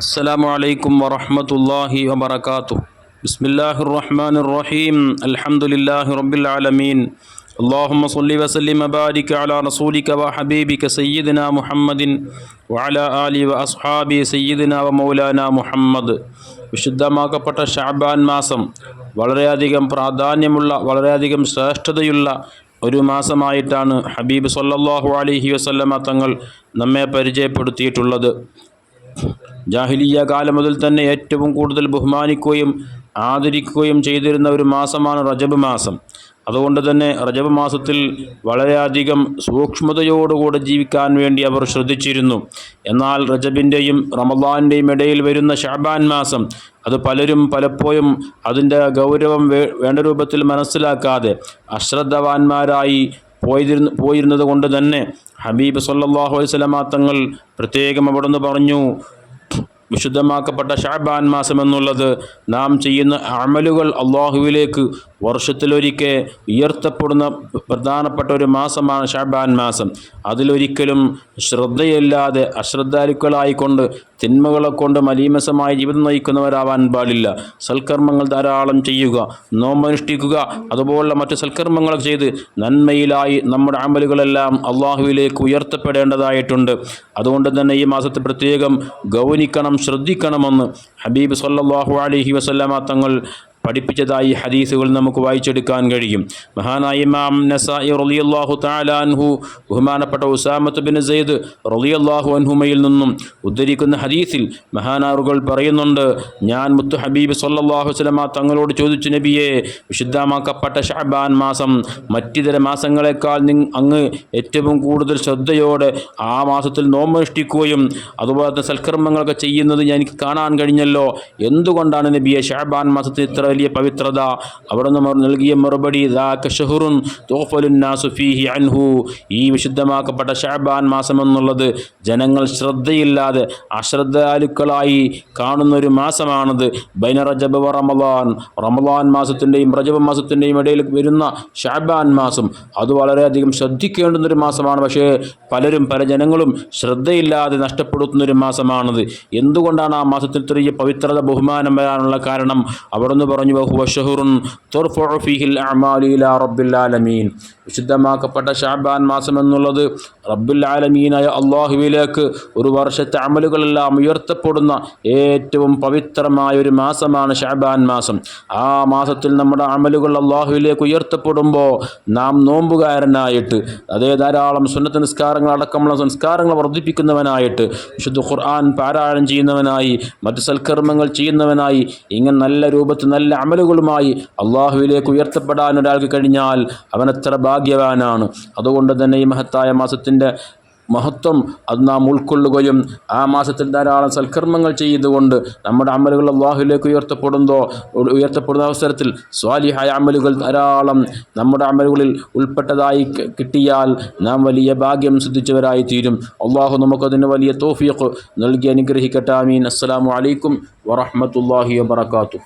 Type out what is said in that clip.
السلام عليكم ورحمة الله وبركاته بسم الله الرحمن الرحيم الحمد لله رب العالمين اللهم صل وسلم وبارك على رسولك وحبيبك سيدنا محمد وعلى آله وأصحابه سيدنا ومولانا മുഹമ്മദ് വിശുദ്ധമാക്കപ്പെട്ട ഷാബാൻ മാസം വളരെയധികം പ്രാധാന്യമുള്ള വളരെയധികം ശ്രേഷ്ഠതയുള്ള ഒരു മാസമായിട്ടാണ് ഹബീബ് സല്ലല്ലാഹു അലൈഹി വസല്ലമ തങ്ങൾ നമ്മെ പരിചയപ്പെടുത്തിയിട്ടുള്ളത് ജാഹിലിയ കാലം മുതൽ തന്നെ ഏറ്റവും കൂടുതൽ ബഹുമാനിക്കുകയും ആദരിക്കുകയും ചെയ്തിരുന്ന ഒരു മാസമാണ് റജബ് മാസം. അതുകൊണ്ട് തന്നെ റജബ് മാസത്തിൽ വളരെയധികം സൂക്ഷ്മതയോടുകൂടെ ജീവിക്കാൻ വേണ്ടി അവർ ശ്രദ്ധിച്ചിരുന്നു. എന്നാൽ റജബിന്റെയും റമദാന്റെയും ഇടയിൽ വരുന്ന ഷാബാൻ മാസം അത് പലരും പലപ്പോഴും അതിന്റെ ഗൗരവം വേണ്ട രൂപത്തിൽ മനസ്സിലാക്കാതെ അശ്രദ്ധവാന്മാരായി പോയിരുന്ന പോയിരുന്നത് കൊണ്ട് തന്നെ ഹബീബ് സല്ലാഹു അലൈഹി തങ്ങൾ പ്രത്യേകം അവിടുന്ന് പറഞ്ഞു. വിശുദ്ധമാക്കപ്പെട്ട ഷാബാൻ മാസം എന്നുള്ളത് നാം ചെയ്യുന്ന അമലുകൾ അള്ളാഹുവിലേക്ക് വർഷത്തിലൊരിക്കൽ ഉയർത്തപ്പെടുന്ന പ്രധാനപ്പെട്ട ഒരു മാസമാണ് ഷാബാൻ മാസം. അതിലൊരിക്കലും ശ്രദ്ധയില്ലാതെ അശ്രദ്ധാലുക്കളായിക്കൊണ്ട് തിന്മകളെ കൊണ്ട് മലീമസമായ ജീവിതം നയിക്കുന്നവരാവാൻ പാടില്ല. സൽക്കർമ്മങ്ങൾ ധാരാളം ചെയ്യുക നോമ്പനുഷ്ഠിക്കുക അതുപോലുള്ള മറ്റ് സൽക്കർമ്മങ്ങൾ ചെയ്ത് നന്മയിലായി നമ്മുടെ അമലുകളെല്ലാം അള്ളാഹുവിലേക്ക് ഉയർത്തപ്പെടേണ്ടതായിട്ടുണ്ട്. അതുകൊണ്ട് തന്നെ ഈ മാസത്തെ പ്രത്യേകം ഗൗനിക്കണം ശ്രദ്ധിക്കണമെന്ന് ഹബീബ് സല്ലാഹു അലഹി വസല്ലമ തങ്ങൾ പഠിപ്പിച്ചതായി ഹദീസുകൾ നമുക്ക് വായിച്ചെടുക്കാൻ കഴിയും. മഹാനായ ഇമാം നസായി റളിയല്ലാഹു തആല അൻഹു ബഹുമാനപ്പെട്ട ഉസാമത്ത് ബിൻ സെയ്ദ് റളിയല്ലാഹു അൻഹുമയിൽ നിന്നും ഉദ്ധരിക്കുന്ന ഹദീസിൽ മഹാനാറുകൾ പറയുന്നുണ്ട് ഞാൻ മുത്തു ഹബീബ് സല്ലല്ലാഹു അലൈഹി വസല്ലമ തങ്ങളോട് ചോദിച്ചു നബിയെ വിശുദ്ധമാക്കപ്പെട്ട ഷഅബാൻ മാസം മറ്റിതര മാസങ്ങളെക്കാൾ അങ്ങ് ഏറ്റവും കൂടുതൽ ശ്രദ്ധയോടെ ആ മാസത്തിൽ നോമ്പനുഷ്ഠിക്കുകയും അതുപോലെ തന്നെ സൽക്കർമ്മങ്ങളൊക്കെ ചെയ്യുന്നത് എനിക്ക് കാണാൻ കഴിഞ്ഞല്ലോ. എന്തുകൊണ്ടാണ് നബിയെ ഷഹബാൻ മാസത്തിൽ ഇത്ര പവിത്രത. അവിടുന്ന് നൽകിയ മറുപടി അൻഹു. ഈ വിശുദ്ധമാക്കപ്പെട്ട ഷാബാൻ മാസം എന്നുള്ളത് ജനങ്ങൾ ശ്രദ്ധയില്ലാതെ അശ്രദ്ധാലുക്കളായി കാണുന്ന ഒരു മാസമാണത്. ബൈന റജബ് വ റമദാൻ. റമദാൻ മാസത്തിന്റെയും റജബ് മാസത്തിന്റെയും ഇടയിൽ വരുന്ന ഷാബാൻ മാസം. അത് വളരെയധികം ശ്രദ്ധിക്കേണ്ടുന്നൊരു മാസമാണ്. പക്ഷേ പലരും പല ജനങ്ങളും ശ്രദ്ധയില്ലാതെ നഷ്ടപ്പെടുത്തുന്നൊരു മാസമാണത്. എന്തുകൊണ്ടാണ് ആ മാസത്തിൽ ചെറിയ പവിത്രത ബഹുമാനം വരാനുള്ള കാരണം? അവിടുന്ന് പറഞ്ഞു ബഹുവ ഷഹുറുൻ തുർഫഉ ഫീഹിൽ അഅമാലു ഇലാ റബ്ബിൽ ആലമീൻ വിശുദ്ധമാക്കപ്പെട്ട ഷാബാൻ മാസം എന്നുള്ളത് റബ്ബുൽ ആലമീനായ അള്ളാഹുവിലേക്ക് ഒരു വർഷത്തെ അമലുകളെല്ലാം ഉയർത്തപ്പെടുന്ന ഏറ്റവും പവിത്രമായ ഒരു മാസമാണ് ഷാബാൻ മാസം. ആ മാസത്തിൽ നമ്മുടെ അമലുകൾ അള്ളാഹുവിലേക്ക് ഉയർത്തപ്പെടുമ്പോൾ നാം നോമ്പുകാരനായിട്ട് അതേ ധാരാളം സുന്നത്ത് നിസ്കാരങ്ങൾ അടക്കമുള്ള സംസ്കാരങ്ങൾ വർദ്ധിപ്പിക്കുന്നവനായിട്ട് വിശുദ്ധ ഖുർആൻ പാരായണം ചെയ്യുന്നവനായി മറ്റ് സൽക്കർമ്മങ്ങൾ ചെയ്യുന്നവനായി ഇങ്ങനെ നല്ല രൂപത്തിൽ നല്ല അമലുകളുമായി അള്ളാഹുവിലേക്ക് ഉയർത്തപ്പെടാൻ ഒരാൾക്ക് കഴിഞ്ഞാൽ അവനത്ര ഭാഗ്യവാനാണ്. അതുകൊണ്ട് തന്നെ ഈ മഹത്തായ മാസത്തിന്റെ മഹത്വം അത് നാം ഉൾക്കൊള്ളുകയും ആ മാസത്തിൽ ധാരാളം സൽക്കർമ്മങ്ങൾ ചെയ്തുകൊണ്ട് നമ്മുടെ അമലുകൾ അള്ളാഹുലേക്ക് ഉയർത്തപ്പെടുന്നതോ ഉയർത്തപ്പെടുന്ന അവസരത്തിൽ സ്വാലിഹായ അമലുകൾ ധാരാളം നമ്മുടെ അമലുകളിൽ ഉൾപ്പെട്ടതായി കിട്ടിയാൽ നാം വലിയ ഭാഗ്യം സിദ്ധിച്ചവരായി തീരും. അള്ളാഹു നമുക്കതിന് വലിയ തോഫിയൊക്കെ നൽകി അനുഗ്രഹിക്കട്ടെ. ആമീൻ. അസ്സലാമു അലൈക്കും വറഹ്മത്തുള്ളാഹി വബറകാതുഹു.